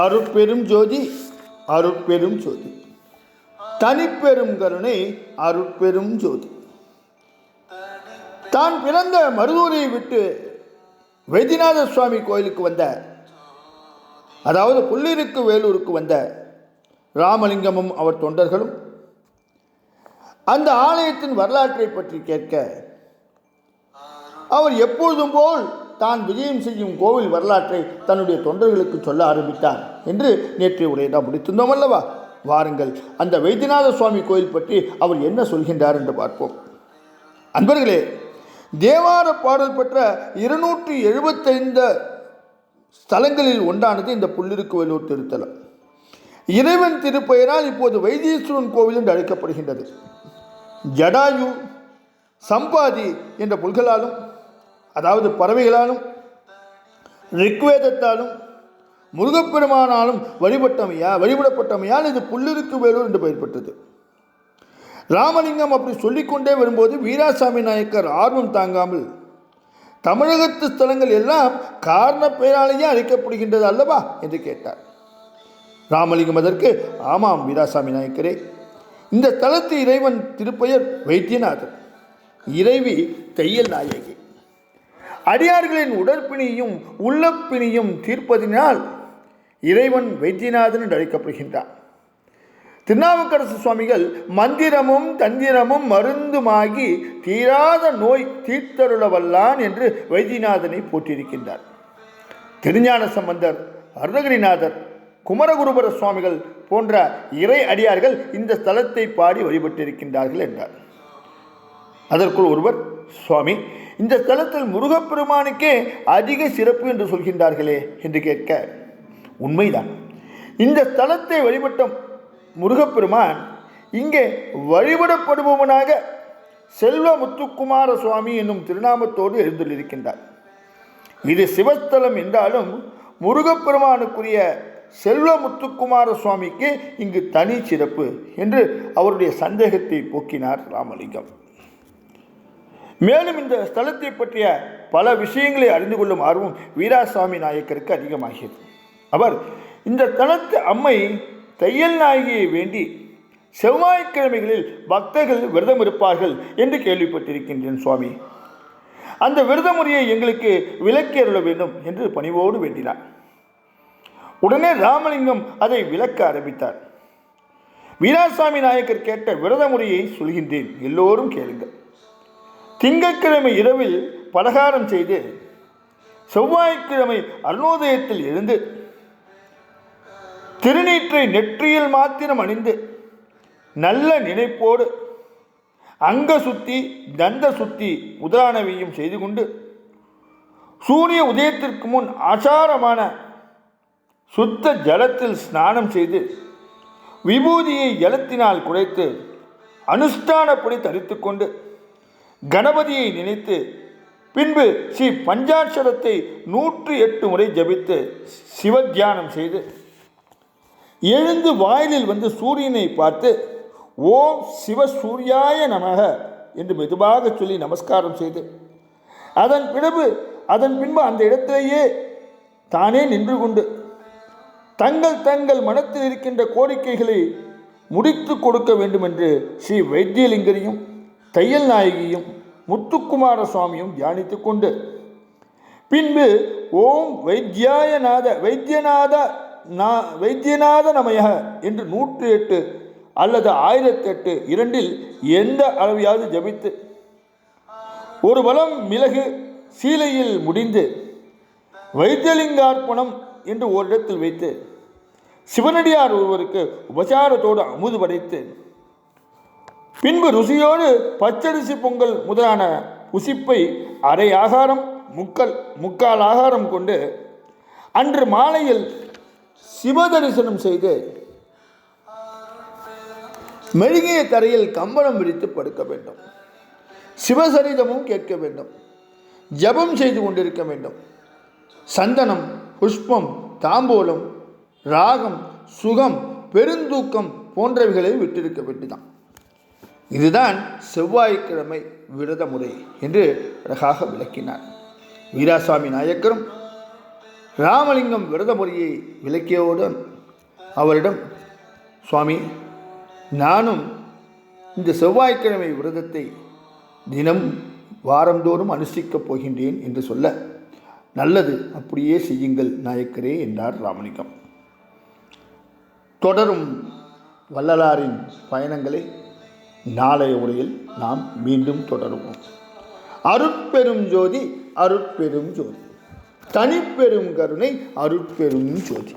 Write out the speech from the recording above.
அருட்பெரும் ஜோதி அருட்பெரும் ஜோதி. தனிப்பெரும் கருணை அருட்பெரும் ஜோதி. தான் பிறந்த மருதூரை விட்டு வைத்தியநாத சுவாமி கோயிலுக்கு வந்த அதாவது புள்ளிருக்கு வேலூருக்கு வந்த ராமலிங்கமும் அவர் தொண்டர்களும் அந்த ஆலயத்தின் வரலாற்றை பற்றி கேட்க அவர் எப்பொழுதும் போல் தான் விஜயம் செய்யும் கோவில் வரலாற்றை தன்னுடைய தொண்டர்களுக்கு சொல்ல ஆரம்பித்தார் என்று நேற்றைய உரையை நாம் முடித்திருந்தோம் அல்லவா? வாருங்கள் அந்த வைத்தியநாத சுவாமி கோயில் பற்றி அவர் என்ன சொல்கின்றார் என்று பார்ப்போம். அன்பர்களே தேவார பாடல் பெற்ற இருநூற்றி எழுபத்தைந்து ஸ்தலங்களில் ஒன்றானது இந்த புள்ளிருக்குவலூர் திருத்தலம். இறைவன் திருப்பெயரால் இப்போது வைத்தீஸ்வரன் கோவில் என்று அழைக்கப்படுகின்றது. ஜடாயு சம்பாதி என்ற புல்களாலும் அதாவது பறவைகளாலும் ரிக்வேதத்தாலும் முருகப்பெருமானாலும் வழிபட்டமையா வழிபடப்பட்டமையால் இது புல்லிருக்கு வேலூர் என்று பெயர் பெற்றது. ராமலிங்கம் அப்படி சொல்லிக்கொண்டே வரும்போது வீராசாமி நாயக்கர் ஆர்வம் தாங்காமல் தமிழகத்து ஸ்தலங்கள் எல்லாம் காரண பெயராலேயே அழைக்கப்படுகின்றது அல்லவா என்று கேட்டார். ராமலிங்கம் அதற்கு ஆமாம் வீராசாமி நாயக்கரே. இந்த தலத்து இறைவன் திருப்பெயர் வைத்தியநாதன். இறைவி தையல் நாயகி. அடியார்களின் உடற்பிணியும் உள்ளப்பிணியும் தீர்ப்பதினால் இறைவன் வைத்தியநாதன் என்று அழைக்கப்படுகின்றான் திருநாவுக்கரசு சுவாமிகள் மந்திரமும் தந்திரமும் மருந்துமாகி தீராத நோய் தீர்த்தருளவல்லான் என்று வைத்தியநாதனை போற்றியிருக்கின்றார். திருஞான சம்பந்தர் அருணகிரிநாதர் குமரகுருபர சுவாமிகள் போன்ற இறை அடியார்கள் இந்த ஸ்தலத்தை பாடி வழிபட்டிருக்கின்றார்கள் என்றார். அதற்குள் ஒருவர் சுவாமி இந்த ஸ்தலத்தில் முருகப்பெருமானுக்கே அதிக சிறப்பு என்று சொல்கின்றார்களே என்று கேட்க உண்மைதான். இந்த ஸ்தலத்தை வழிபட்ட முருகப்பெருமான் இங்கே வழிபடப்படுபவனாக செல்வ முத்துக்குமார சுவாமி என்னும் திருநாமத்தோடு எழுந்துள்ளிருக்கின்றார் இது சிவஸ்தலம் என்றாலும் முருகப்பெருமானுக்குரிய செல்வ முத்துக்குமார சுவாமிக்கு இங்கு தனி சிறப்பு என்று அவருடைய சந்தேகத்தை போக்கினார் ராமலிங்கம். மேலும் இந்த ஸ்தலத்தை பற்றிய பல விஷயங்களை அறிந்து கொள்ளும் ஆர்வம் வீராசாமி நாயக்கருக்கு அதிகமாகியது. அவர் இந்த தலத்து அம்மை தையல் நாயகியை வேண்டி செவ்வாய்க்கிழமைகளில் பக்தர்கள் விரதம் இருப்பார்கள் என்று கேள்விப்பட்டிருக்கின்றேன் சுவாமி. அந்த விரத முறையை எங்களுக்கு விலக்கி அருள வேண்டும் என்று பணிவோடு வேண்டினார். உடனே ராமலிங்கம் அதை விளக்க ஆரம்பித்தார். வீராசாமி நாயக்கர் கேட்ட விரத முறையை சொல்கின்றேன். எல்லோரும் கேளுங்கள். திங்கட்கிழமை இரவில் பலகாரம் செய்து செவ்வாய்க்கிழமை அருணோதயத்தில் இருந்து திருநீற்றை நெற்றியில் மாத்திரம் அணிந்து நல்ல நினைப்போடு அங்க சுத்தி தந்த சுத்தி முதலானவையும் செய்து கொண்டு சூரிய உதயத்திற்கு முன் ஆச்சாரமான சுத்த ஜலத்தில் ஸ்நானம் செய்து விபூதியை ஜலத்தினால் குடைத்து அனுஷ்டானப்படி தரித்துக்கொண்டு கணபதியை நினைத்து பின்பு ஸ்ரீ பஞ்சாட்சரத்தை நூற்றி எட்டு முறை ஜபித்து சிவத்தியானம் செய்து எழுந்து வாயிலில் வந்து சூரியனை பார்த்து ஓம் சிவ சூர்யாய நமக என்று மெதுவாக சொல்லி நமஸ்காரம் செய்து அதன் பிறகு அதன் பின்பு அந்த இடத்திலேயே தானே நின்று கொண்டு தங்கள் தங்கள் மனத்தில் இருக்கின்ற கோரிக்கைகளை முடித்து கொடுக்க வேண்டும் என்று ஸ்ரீ வைத்தியலிங்கரையும் தையல் நாயகியும் முத்துக்குமார சுவாமியும் தியானித்து கொண்டு. பின்பு ஓம் வைத்தியாயநாத வைத்தியநாத நா வைத்தியநாத நமய என்று நூற்றி எட்டு அல்லது ஆயிரத்தி எட்டு இரண்டில் எந்த அளவையாவது ஜபித்து ஒரு பலம் மிளகு சீலையில் முடிந்து வைத்தியலிங்கார்ப்பணம் என்று ஓரிடத்தில் வைத்து சிவனடியார் ஒருவருக்கு உபசாரத்தோடு அமுது படைத்து பின்பு ருசியோடு பச்சரிசி பொங்கல் முதலான புசிப்பை அரை ஆகாரம் முக்கல் முக்கால் ஆகாரம் கொண்டு அன்று மாலையில் சிவதரிசனம் செய்து மெழுகிய தரையில் கம்பளம் விரித்து படுக்க வேண்டும். சிவசரிதமும் கேட்க வேண்டும். ஜபம் செய்து கொண்டிருக்க வேண்டும். சந்தனம் புஷ்பம் தாம்பூலம் ராகம் சுகம் பெருந்தூக்கம் போன்றவைகளை விட்டிருக்க வேண்டிதான். இதுதான் செவ்வாய்க்கிழமை விரத முறை என்று அழகாக விளக்கினார். வீராசாமி நாயக்கரும் ராமலிங்கம் விரத முறையை விளக்கியவுடன் அவரிடம் சுவாமி நானும் இந்த செவ்வாய்க்கிழமை விரதத்தை தினம் வாரந்தோறும் அனுஷ்டிக்கப் போகின்றேன் என்று சொல்ல நல்லது அப்படியே செய்யுங்கள் நாயக்கரே என்றார் ராமலிங்கம். தொடரும் வள்ளலாரின் பயணங்களை நாளைய உரையில் நாம் மீண்டும் தொடருவோம். அருட்பெரும் ஜோதி அருட்பெரும் ஜோதி. தனிப்பெரும் கருணை அருட்பெரும் ஜோதி.